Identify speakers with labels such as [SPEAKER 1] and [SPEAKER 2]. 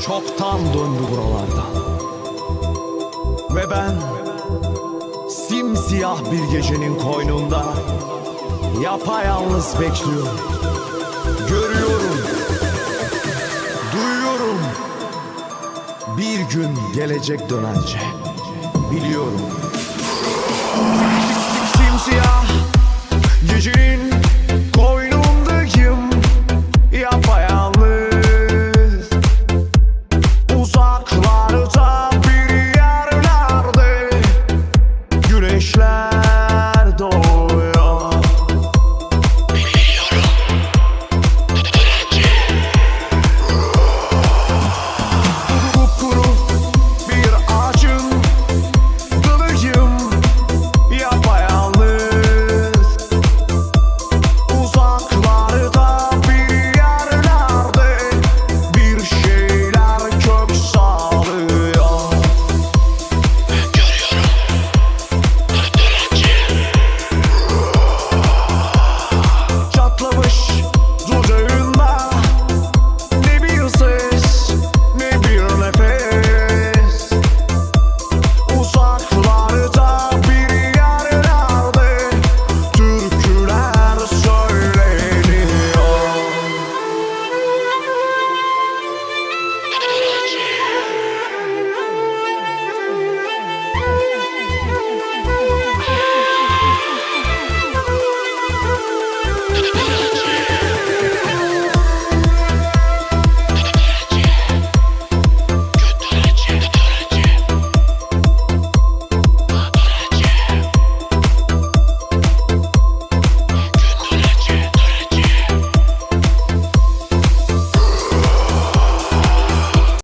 [SPEAKER 1] çoktan döndü buralardan. Ve ben simsiyah bir gecenin koynunda yapayalnız bekliyorum. Görüyorum, duyuyorum. Bir gün gelecek dönence biliyorum.